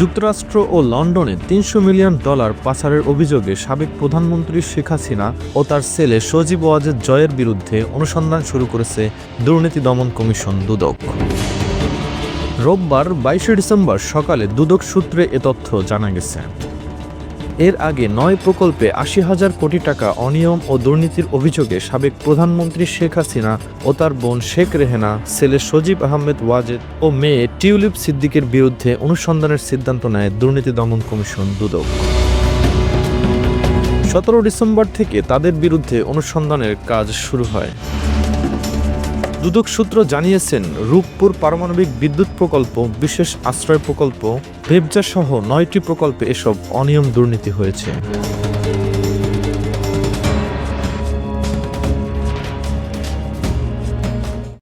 যুক্তরাষ্ট্র ও লন্ডনে তিনশো মিলিয়ন ডলার পাচারের অভিযোগে সাবেক প্রধানমন্ত্রী শেখ হাসিনা ও তার ছেলে সজীব ওয়াজেদ জয়ের বিরুদ্ধে অনুসন্ধান শুরু করেছে দুর্নীতি দমন কমিশন দুদক। রোববার বাইশে ডিসেম্বর সকালে দুদক সূত্রে এ তথ্য জানা গেছে। এর আগে নয় প্রকল্পে আশি হাজার কোটি টাকা অনিয়ম ও দুর্নীতির অভিযোগে সাবেক প্রধানমন্ত্রী শেখ হাসিনা ও তার বোন শেখ রেহেনা, ছেলে সজীব আহমেদ ওয়াজেদ ও মেয়ে টিউলিপ সিদ্দিকের বিরুদ্ধে অনুসন্ধানের সিদ্ধান্ত নেয় দুর্নীতি দমন কমিশন দুদক। সতেরো ডিসেম্বর থেকে তাদের বিরুদ্ধে অনুসন্ধানের কাজ শুরু হয়। দুদক সূত্র জানিয়েছেন, রূপপুর পারমাণবিক বিদ্যুৎ প্রকল্প, বিশেষ আশ্রয় প্রকল্প, ভেবজা সহ নয়টি প্রকল্পে এসব অনিয়ম দুর্নীতি হয়েছে।